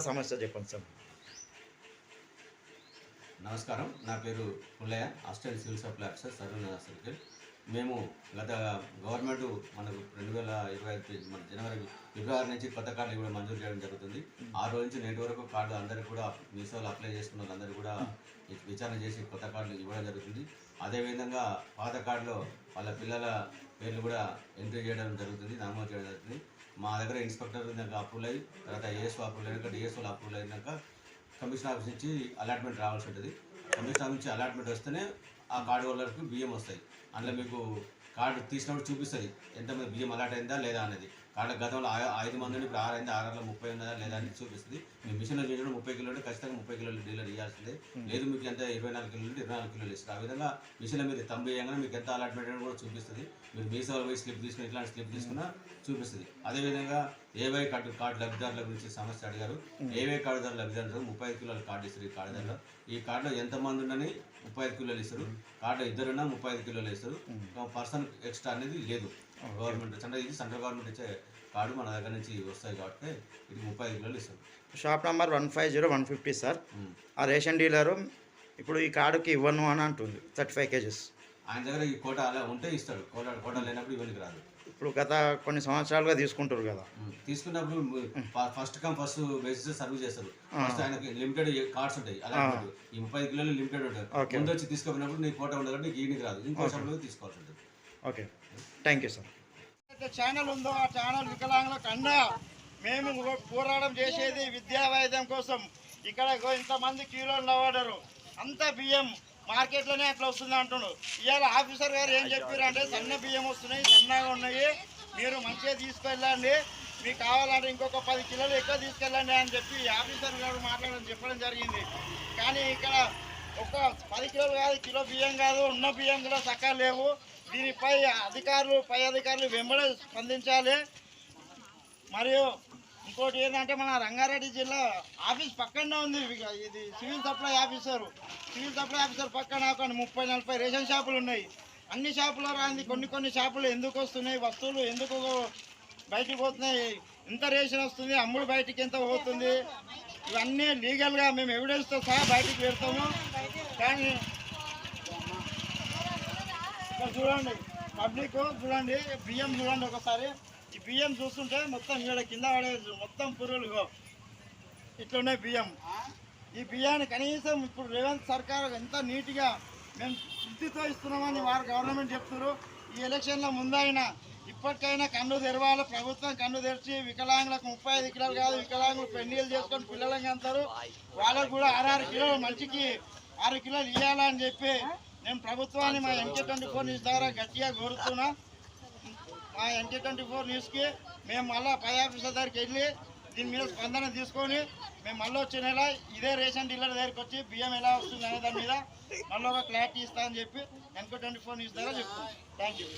Sir చెప్పండి sir. నమస్కారం. నా పేరు Pullaiah assistant civil supply officer Sarvanagar circle. మేము గత గవర్నమెంట్ మనకు రెండు వేల ఇరవై ఐదు మన జనవరి ఫిబ్రవరి నుంచి కొత్త కార్డులు కూడా మంజూరు చేయడం జరుగుతుంది. ఆ రోజు నుంచి నేటి వరకు కార్డు అందరికీ కూడా మీసోలో అప్లై చేసుకున్న వాళ్ళందరూ కూడా విచారణ చేసి కొత్త కార్డులు ఇవ్వడం జరుగుతుంది. అదేవిధంగా పాత కార్డులో వాళ్ళ పిల్లల పేర్లు కూడా ఎంట్రీ చేయడం జరుగుతుంది నమోదు చేయడం జరుగుతుంది. మా దగ్గర ఇన్స్పెక్టర్ అప్రూవల్ అయ్యి తర్వాత ఏఎస్ఓ అప్రూవల్ అయినాక డిఎస్ఓలు అప్రూవల్ అయినాక కమిషన్ ఆఫీస్ నుంచి అలాట్మెంట్ రావాల్సి ఉంటుంది. కమిషన్ ఆఫీస్ నుంచి అలాట్మెంట్ వస్తేనే ఆ కార్డు హోల్డర్కి బియ్యం వస్తాయి. అందులో మీకు కార్డు తీసినప్పుడు చూపిస్తుంది ఎంతమంది బియ్యం అలాట్ అయిందా లేదా అనేది. కార్డు గతంలో ఆ- ఐదు మంది ఇప్పుడు ఆరు అయింది ముప్పై ఉన్నదా లేదా అని చూపిస్తుంది. మీ మిషన్లో చూసిన ముప్పై కిలోలు ఖచ్చితంగా ముప్పై కిలోలు డీలర్ ఇవ్వాల్సిందే లేదు మీకు ఎంత? ఇరవై నాలుగు కిలోలు ఇరవై నాలుగు కిలోలు ఇస్తారు ఆ విధంగా మిషన్లో మీరు తంబి వేయగానే మీకు ఎంత అలాట్మెంట్ అని కూడా చూపిస్తుంది. మీరు మీ సేవలు పోయి స్లిప్ తీసుకుని ఇట్లాంటి స్లిప్ తీసుకున్నా చూపిస్తుంది. అదేవిధంగా ఏవై కార్డు కార్డు లబ్ధిదారుల గురించి సమస్య అడిగారు. ఏవై కార్డుదారుల లబ్ధిదారులు ముప్పై ఐదు కిలోల కార్డు ఇస్తారు ఈ కార్డుదారులో ఈ కార్డులో ఎంతమంది ఉండని ముప్పై ఐదు కిలోలు ఇస్తారు. కార్డు ఇద్దరున్నా ముప్పై ఐదు కిలోలు ఇస్తారు. పర్సన్ ఎక్స్ట్రా అనేది లేదు. గవర్నమెంట్ అంటే ఇది సెంట్రల్ గవర్నమెంట్ ఇచ్చే కార్డు మన దగ్గర నుంచి వస్తాయి కాబట్టి ఇది ముప్పై ఐదు కిలోలు ఇస్తారు shop number one five zero one fifty sir. ఆ రేషన్ డీలరు ఇప్పుడు ఈ కార్డుకి ఇవ్వను అని అంటుంది థర్టీ ఫైవ్ కేజెస్. ఆయన దగ్గర ఈ కోట అలా ఉంటే ఇస్తాడు. కోట కోట లేనప్పుడు ఇవ్వనికి రాదు. ఇప్పుడు గత కొన్ని సంవత్సరాలుగా తీసుకుంటారు కదా. తీసుకున్నప్పుడు first come first basis service చేస్తారు. ఫస్ట్ ఆయనకి లిమిటెడ్ కార్డ్స్ ఉంటాయి. అలా ఈ ముప్పై కిలోలు లిమిటెడ్ ఉంటాయి. ముందు వచ్చి తీసుకోపోయినప్పుడు నీ కోట ఉండదు నీకు ఈయనకి రాదు. ఇంకో షాప్లో తీసుకోవాల్సి ఉంటుంది. Okay. Thank you sir. Channel ఉందో ఆ ఛానల్ వికలాంగుల కన్నా మేము పోరాటం చేసేది విద్యా వైద్యం కోసం. ఇక్కడ ఇంతమంది క్యూలో నిలబడ్డారు అంత బియ్యం మార్కెట్లోనే అట్లా వస్తుంది అంటున్నాడు ఇవాళ ఆఫీసర్ గారు ఏం చెప్పారు అంటే సన్న బియ్యం వస్తున్నాయి సన్నగా ఉన్నాయి. మీరు మంచిగా తీసుకెళ్ళండి. మీకు కావాలంటే ఇంకొక పది కిలోలు ఎక్కువ తీసుకెళ్ళండి అని చెప్పి ఆఫీసర్ గారు మాట్లాడడం చెప్పడం జరిగింది. కానీ ఇక్కడ ఒక పది కిలోలు కాదు కిలో బియ్యం కాదు ఉన్న బియ్యం కూడా చక్కగా లేవు. దీనిపై అధికారులు పై అధికారులు వెంబడి స్పందించాలి. మరియు ఇంకోటి ఏంటంటే మన రంగారెడ్డి జిల్లా ఆఫీస్ పక్కనే ఉంది. ఇది civil supply officer. Civil supply officer పక్కన ఒక ముప్పై నలభై రేషన్ షాపులు ఉన్నాయి. అన్ని షాపులో రాంది. కొన్ని కొన్ని షాపులు ఎందుకు వస్తున్నాయి? వస్తువులు ఎందుకు బయటికి పోతున్నాయి? ఎంత రేషన్ వస్తుంది? అమ్ముడు బయటికి ఎంత పోతుంది? ఇవన్నీ లీగల్గా మేము ఎవిడెన్స్తో సహా బయటికి పెడతాము. కానీ చూడండి. పబ్లిక్ చూడండి బియ్యం చూడండి ఒకసారి. ఈ బియ్యం చూస్తుంటే మొత్తం ఇక్కడ కింద పడేది. మొత్తం పురుగులు ఇట్లున్నాయి బియ్యం. ఈ బియ్యాన్ని కనీసం ఇప్పుడు రేవంత్ సర్కార్ ఎంత నీట్గా మేము శుద్ధితో ఇస్తున్నామని వారు గవర్నమెంట్ చెప్తున్నారు. ఈ ఎలక్షన్ల ముందైనా ఇప్పటికైనా కన్ను తెరవాలి. ప్రభుత్వం కన్ను తెరిచి వికలాంగులకు ముప్పై ఐదు కిలోలు కాదు వికలాంగులు పెళ్ళిళ్ళు చేసుకొని పిల్లలకి అంటారు. వాళ్ళకు కూడా ఆరు కిలోలు మంచికి ఆరు కిలోలు ఇవ్వాలని చెప్పి నేను ప్రభుత్వాన్ని మా ఎంకే ట్వంటీ ఫోర్ న్యూస్ ద్వారా గట్టిగా కోరుతున్నా. మా ఎన్టీ ట్వంటీ ఫోర్ న్యూస్కి మేము మళ్ళీ పై ఆఫీసర్ దగ్గరికి వెళ్ళి దీని మీద స్పందన తీసుకొని మేము మళ్ళీ వచ్చే నెల ఇదే రేషన్ డీలర్ దగ్గరికి వచ్చి బియ్యం ఎలా వస్తుంది అనే దాని మీద మళ్ళీ ఒక క్లారిటీ ఇస్తా అని చెప్పి ఎన్కో ట్వంటీ ఫోర్ న్యూస్ ద్వారా చెప్తాం థ్యాంక్ యూ.